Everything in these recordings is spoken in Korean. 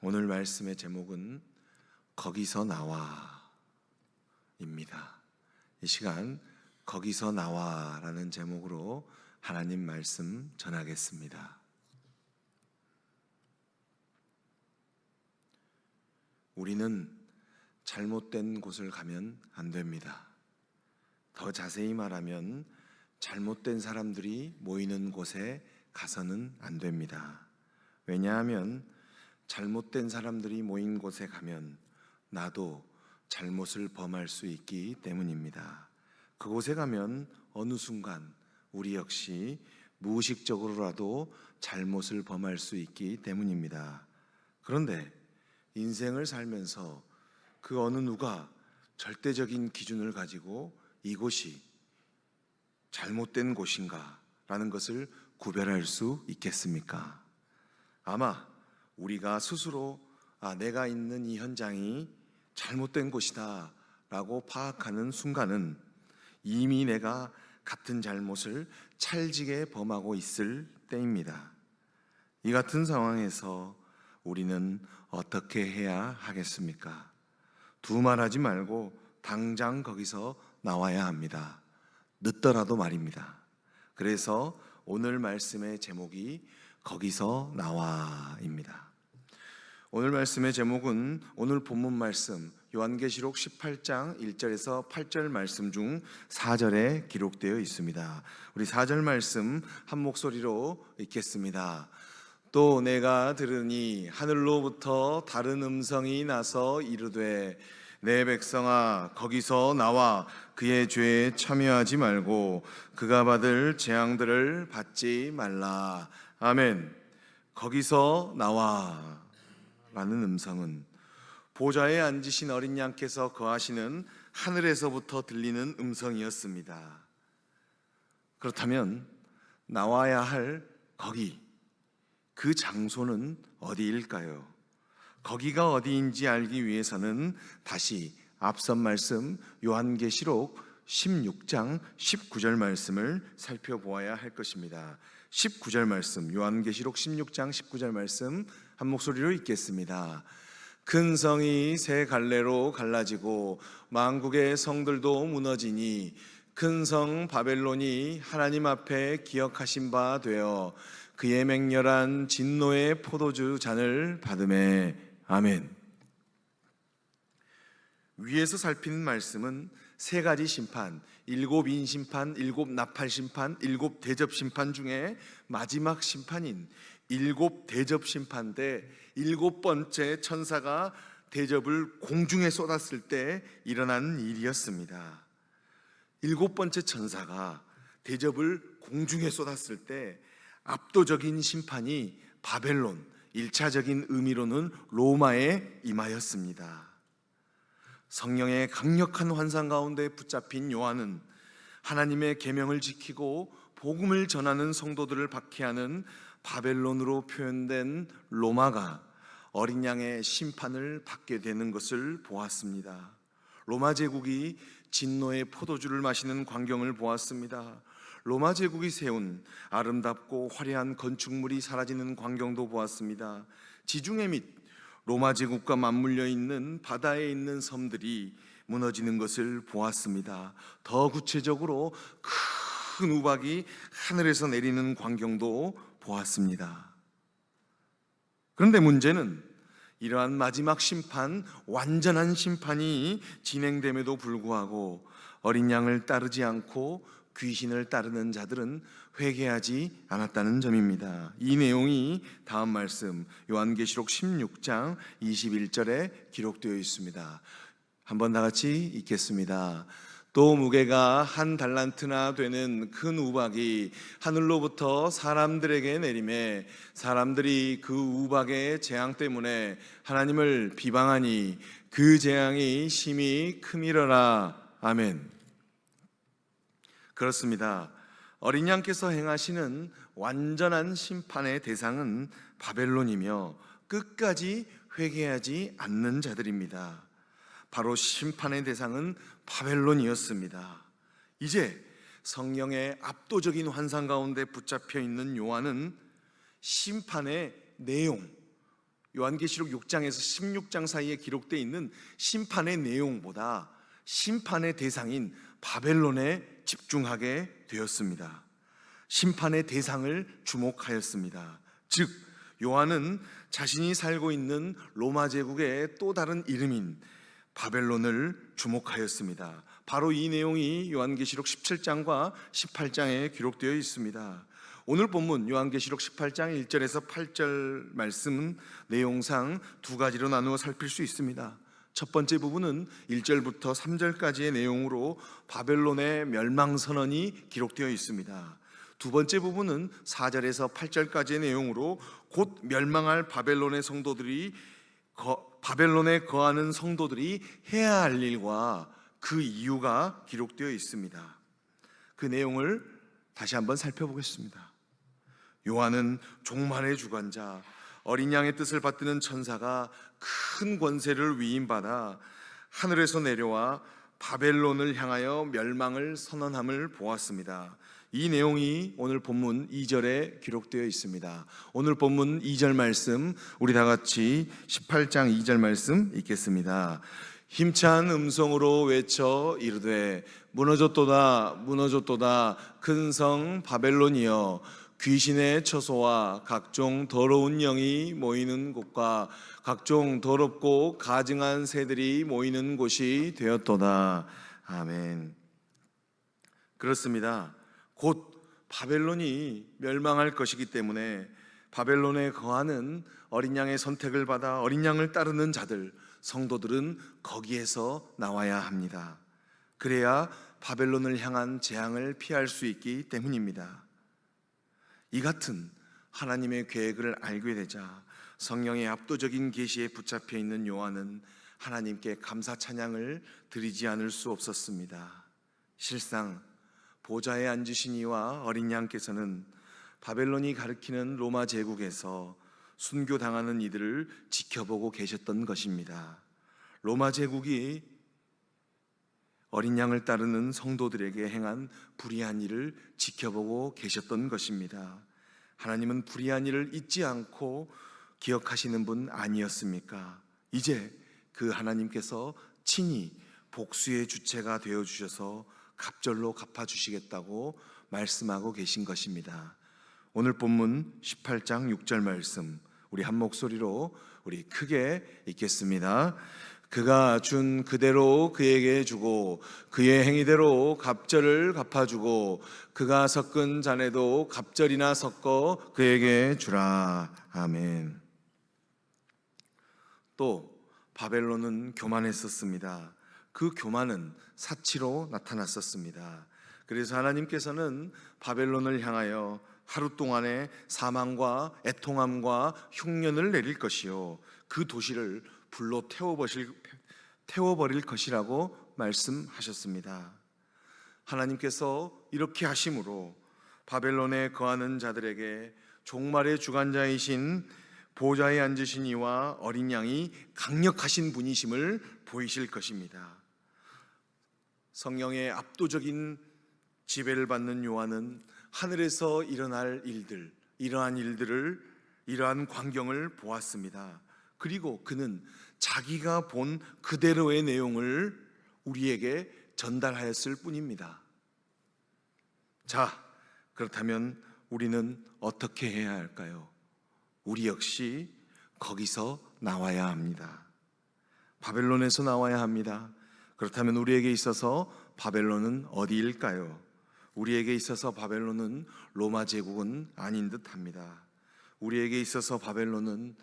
오늘 말씀의 제목은 거기서 나와입니다. 이 시간 거기서 나와라는 제목으로 하나님 말씀 전하겠습니다. 우리는 잘못된 곳을 가면 안 됩니다. 더 자세히 말하면 잘못된 사람들이 모이는 곳에 가서는 안 됩니다. 왜냐하면 잘못된 사람들이 모인 곳에 가면 나도 잘못을 범할 수 있기 때문입니다. 그곳에 가면 어느 순간 우리 역시 무의식적으로라도 잘못을 범할 수 있기 때문입니다. 그런데 인생을 살면서 그 어느 누가 절대적인 기준을 가지고 이곳이 잘못된 곳인가 라는 것을 구별할 수 있겠습니까? 아마 우리가 스스로 아, 내가 있는 이 현장이 잘못된 곳이다 라고 파악하는 순간은 이미 내가 같은 잘못을 찰지게 범하고 있을 때입니다. 이 같은 상황에서 우리는 어떻게 해야 하겠습니까? 두말하지 말고 당장 거기서 나와야 합니다. 늦더라도 말입니다. 그래서 오늘 말씀의 제목이 거기서 나와입니다. 오늘 말씀의 제목은 오늘 본문 말씀 요한계시록 18장 1절에서 8절 말씀 중 4절에 기록되어 있습니다. 우리 4절 말씀 한 목소리로 읽겠습니다. 또 내가 들으니 하늘로부터 다른 음성이 나서 이르되 내 백성아 거기서 나와 그의 죄에 참여하지 말고 그가 받을 재앙들을 받지 말라. 아멘. 거기서 나와 라는 음성은 보좌에 앉으신 어린 양께서 거하시는 하늘에서부터 들리는 음성이었습니다. 그렇다면 나와야 할 거기 그 장소는 어디일까요? 거기가 어디인지 알기 위해서는 다시 앞선 말씀 요한계시록 16장 19절 말씀을 살펴보아야 할 것입니다. 19절 말씀 요한계시록 16장 19절 말씀 한 목소리로 읽겠습니다. 큰 성이 세 갈래로 갈라지고 만국의 성들도 무너지니 큰 성 바벨론이 하나님 앞에 기억하신 바 되어 그의 맹렬한 진노의 포도주 잔을 받음에 아멘. 위에서 살피는 말씀은 세 가지 심판, 일곱 인 심판, 일곱 나팔 심판, 일곱 대접 심판 중에 마지막 심판인 일곱 대접 심판 때 일곱 번째 천사가 대접을 공중에 쏟았을 때 일어난 일이었습니다. 일곱 번째 천사가 대접을 공중에 쏟았을 때 압도적인 심판이 바벨론, 일차적인 의미로는 로마에 임하였습니다. 성령의 강력한 환상 가운데 붙잡힌 요한은 하나님의 계명을 지키고 복음을 전하는 성도들을 박해하는 바벨론으로 표현된 로마가 어린 양의 심판을 받게 되는 것을 보았습니다. 로마 제국이 진노의 포도주를 마시는 광경을 보았습니다. 로마 제국이 세운 아름답고 화려한 건축물이 사라지는 광경도 보았습니다. 지중해 및 로마 제국과 맞물려 있는 바다에 있는 섬들이 무너지는 것을 보았습니다. 더 구체적으로 큰 우박이 하늘에서 내리는 광경도 보았습니다. 그런데 문제는 이러한 마지막 심판, 완전한 심판이 진행됨에도 불구하고 어린 양을 따르지 않고 귀신을 따르는 자들은 회개하지 않았다는 점입니다. 이 내용이 다음 말씀 요한계시록 16장 21절에 기록되어 있습니다. 한번 다 같이 읽겠습니다. 또 무게가 한 달란트나 되는 큰 우박이 하늘로부터 사람들에게 내림에 사람들이 그 우박의 재앙 때문에 하나님을 비방하니 그 재앙이 심히 크미러라 아멘. 그렇습니다. 어린 양께서 행하시는 완전한 심판의 대상은 바벨론이며 끝까지 회개하지 않는 자들입니다. 바로 심판의 대상은 바벨론이었습니다. 이제 성령의 압도적인 환상 가운데 붙잡혀 있는 요한은 심판의 내용, 요한계시록 6장에서 16장 사이에 기록되어 있는 심판의 내용보다 심판의 대상인 바벨론에 집중하게 되었습니다. 심판의 대상을 주목하였습니다. 즉 요한은 자신이 살고 있는 로마 제국의 또 다른 이름인 바벨론을 주목하였습니다. 바로 이 내용이 요한계시록 17장과 18장에 기록되어 있습니다. 오늘 본문 요한계시록 18장 1절에서 8절 말씀은 내용상 두 가지로 나누어 살필 수 있습니다. 첫 번째 부분은 1절부터 3절까지의 내용으로 바벨론의 멸망 선언이 기록되어 있습니다. 두 번째 부분은 4절에서 8절까지의 내용으로 곧 멸망할 바벨론의 성도들이 거- 바벨론에 거하는 성도들이 해야 할 일과 그 이유가 기록되어 있습니다. 그 내용을 다시 한번 살펴보겠습니다. 요한은 종말의 주관자 어린 양의 뜻을 받드는 천사가 큰 권세를 위임받아 하늘에서 내려와 바벨론을 향하여 멸망을 선언함을 보았습니다. 이 내용이 오늘 본문 2절에 기록되어 있습니다. 오늘 본문 2절 말씀 우리 다 같이 18장 2절 말씀 읽겠습니다. 힘찬 음성으로 외쳐 이르되 무너졌도다 무너졌도다 큰 성 바벨론이여 귀신의 처소와 각종 더러운 영이 모이는 곳과 각종 더럽고 가증한 새들이 모이는 곳이 되었도다 아멘 그렇습니다 곧 바벨론이 멸망할 것이기 때문에 바벨론에 거하는 어린 양의 선택을 받아 어린 양을 따르는 자들 성도들은 거기에서 나와야 합니다. 그래야 바벨론을 향한 재앙을 피할 수 있기 때문입니다. 이 같은 하나님의 계획을 알게 되자 성령의 압도적인 계시에 붙잡혀 있는 요한은 하나님께 감사 찬양을 드리지 않을 수 없었습니다. 실상 보좌에 앉으신 이와 어린 양께서는 바벨론이 가리키는 로마 제국에서 순교당하는 이들을 지켜보고 계셨던 것입니다. 로마 제국이 어린 양을 따르는 성도들에게 행한 불의한 일을 지켜보고 계셨던 것입니다. 하나님은 불의한 일을 잊지 않고 기억하시는 분 아니었습니까? 이제 그 하나님께서 친히 복수의 주체가 되어 주셔서 갑절로 갚아 주시겠다고 말씀하고 계신 것입니다. 오늘 본문 18장 6절 말씀 우리 한 목소리로 우리 크게 읽겠습니다. 그가 준 그대로 그에게 주고 그의 행위대로 갑절을 갚아주고 그가 섞은 잔에도 갑절이나 섞어 그에게 주라 아멘. 또 바벨론은 교만했었습니다. 그 교만은 사치로 나타났었습니다. 그래서 하나님께서는 바벨론을 향하여 하루 동안의 사망과 애통함과 흉년을 내릴 것이요 그 도시를 불로 태워버릴, 태워버릴 것이라고 말씀하셨습니다. 하나님께서 이렇게 하심으로 바벨론에 거하는 자들에게 종말의 주관자이신 보좌에 앉으신 이와 어린 양이 강력하신 분이심을 보이실 것입니다. 성령의 압도적인 지배를 받는 요한은 하늘에서 일어날 일들, 이러한 일들을 이러한 광경을 보았습니다. 그리고 그는 자기가 본 그대로의 내용을 우리에게 전달하였을 뿐입니다. 자, 그렇다면 우리는 어떻게 해야 할까요? 우리 역시 거기서 나와야 합니다. 바벨론에서 나와야 합니다. 그렇다면 우리에게 있어서 바벨론은 어디일까요? 우리에게 있어서 바벨론은 로마 제국은 아닌 듯 합니다. 우리에게 있어서 바벨론은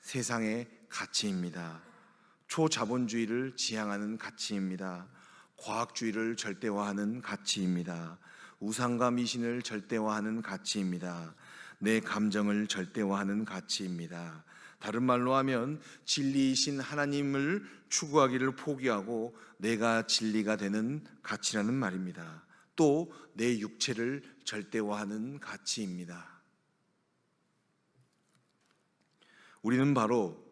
세상의 가치입니다. 초자본주의를 지향하는 가치입니다. 과학주의를 절대화하는 가치입니다. 우상과 미신을 절대화하는 가치입니다. 내 감정을 절대화하는 가치입니다. 다른 말로 하면 진리이신 하나님을 추구하기를 포기하고 내가 진리가 되는 가치라는 말입니다. 또 내 육체를 절대화하는 가치입니다. 우리는 바로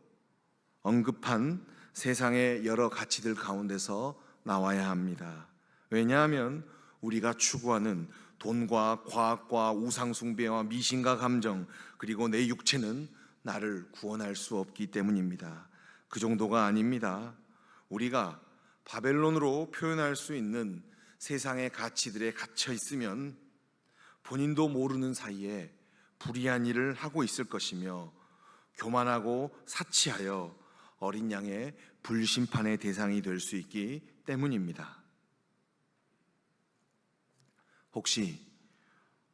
언급한 세상의 여러 가치들 가운데서 나와야 합니다. 왜냐하면 우리가 추구하는 돈과 과학과 우상숭배와 미신과 감정 그리고 내 육체는 나를 구원할 수 없기 때문입니다. 그 정도가 아닙니다. 우리가 바벨론으로 표현할 수 있는 세상의 가치들에 갇혀 있으면 본인도 모르는 사이에 불의한 일을 하고 있을 것이며 교만하고 사치하여 어린 양의 불심판의 대상이 될 수 있기 때문입니다. 혹시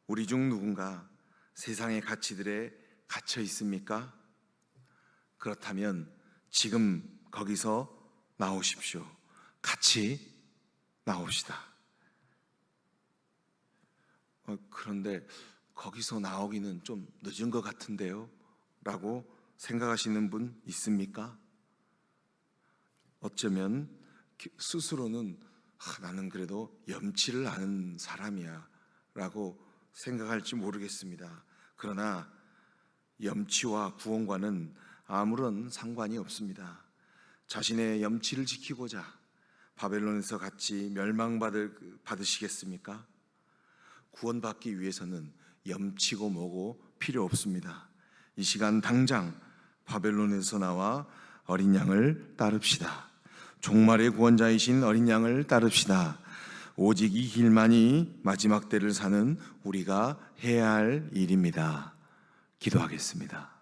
우리 중 누군가 세상의 가치들에 갇혀 있습니까? 그렇다면 지금 거기서 나오십시오. 같이 나옵시다. 어, 그런데 거기서 나오기는 좀 늦은 것 같은데요? 라고 생각하시는 분 있습니까? 어쩌면 기- 스스로는 아, 나는 그래도 염치를 아는 사람이야 라고 생각할지 모르겠습니다. 그러나 염치와 구원과는 아무런 상관이 없습니다. 자신의 염치를 지키고자 바벨론에서 같이 멸망받을 받으시겠습니까? 구원받기 위해서는 염치고 뭐고 필요 없습니다. 이 시간 당장 바벨론에서 나와 어린 양을 따릅시다. 종말의 구원자이신 어린 양을 따릅시다. 오직 이 길만이 마지막 때를 사는 우리가 해야 할 일입니다. 기도하겠습니다.